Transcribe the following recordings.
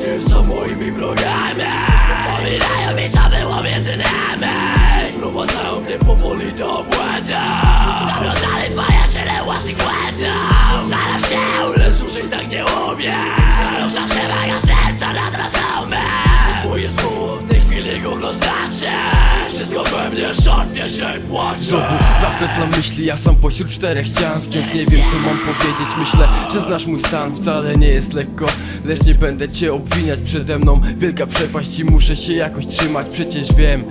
myśli są moimi wrogami Pominają mi co było między nami szarpie się płacze. Znowu zapętlam myśli, ja sam pośród czterech ścian. Wciąż nie wiem co mam powiedzieć. Myślę, że znasz mój stan Wcale nie jest lekko. Lecz nie będę cię obwiniać przede mną. Wielka przepaść i muszę się jakoś trzymać. Przecież wiem,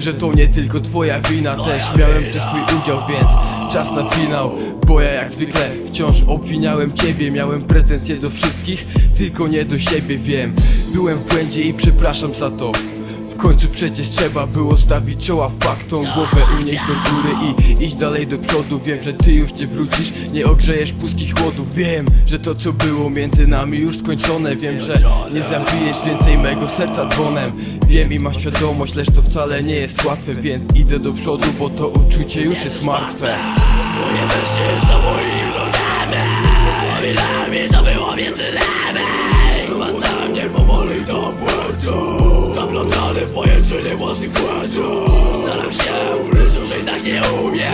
że to nie tylko twoja wina. Też miałem tu swój udział, więc czas na finał. Bo ja jak zwykle wciąż obwiniałem ciebie. Miałem pretensje do wszystkich, tylko nie do siebie. Wiem, byłem w błędzie i przepraszam za to w końcu przecież trzeba było stawić czoła faktom. Głowę unieść do góry i iść dalej do przodu. Wiem, że ty już nie wrócisz, nie ogrzejesz pustych chłodów. Wiem, że to co było między nami już skończone. Wiem, że nie zabijesz więcej mego serca dzwonem Wiem i mam świadomość, lecz to wcale nie jest łatwe Więc idę do przodu, bo to uczucie już jest martwe. Moje myśli są moimi wrogami Pominają mi co było między nami. Prowadzają mnie powoli do błędu Pojęcie własnych błędów Staram się, lecz już tak nie umiem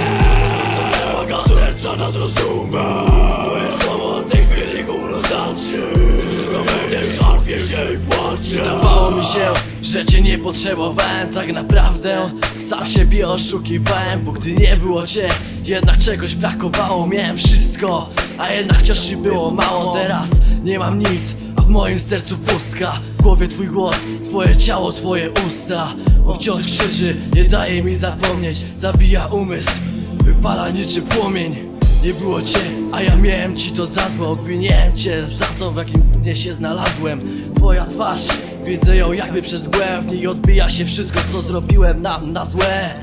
Co przełaga serca nad rozumem Moje słowo w tej chwili gówno znaczy Wszystko we mnie szarpie się i płacze. Wydawało mi się, że cię nie potrzebowałem. Tak naprawdę Sam siebie oszukiwałem, bo gdy nie było cię Jednak czegoś brakowało, miałem wszystko A jednak wciąż mi było mało Teraz nie mam nic, a w moim sercu pustka. W głowie twój głos, twoje ciało, twoje usta. On wciąż krzyczy, nie daje mi zapomnieć. Zabija umysł, wypala niczym płomień. Nie było cię, a ja miałem ci to za złe Obwiniałem cię za to, w jakim dnie się znalazłem. Twoja twarz, widzę ją jakby przez mgłę W niej odbija się wszystko, co zrobiłem nam na złe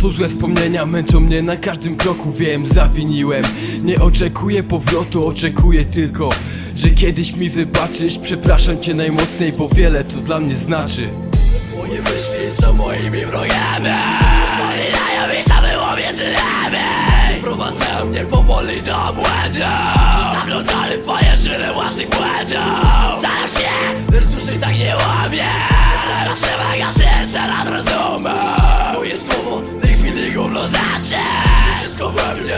To złe wspomnienia męczą mnie. Na każdym kroku Wiem, zawiniłem. Nie oczekuję powrotu, oczekuję tylko Że kiedyś mi wybaczysz. Przepraszam cię najmocniej, bo wiele to dla mnie znaczy. Moje myśli są moimi wrogami. Pominają mi było między nami Prowadzają mnie powoli do błędu. Zaplątany w pajęczynę własnych błędów. Staram się, lecz duszy tak nie łamie. Zawsze waga serca nad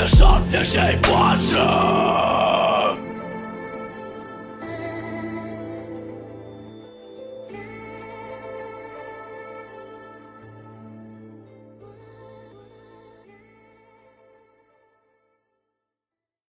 żadnych się płacze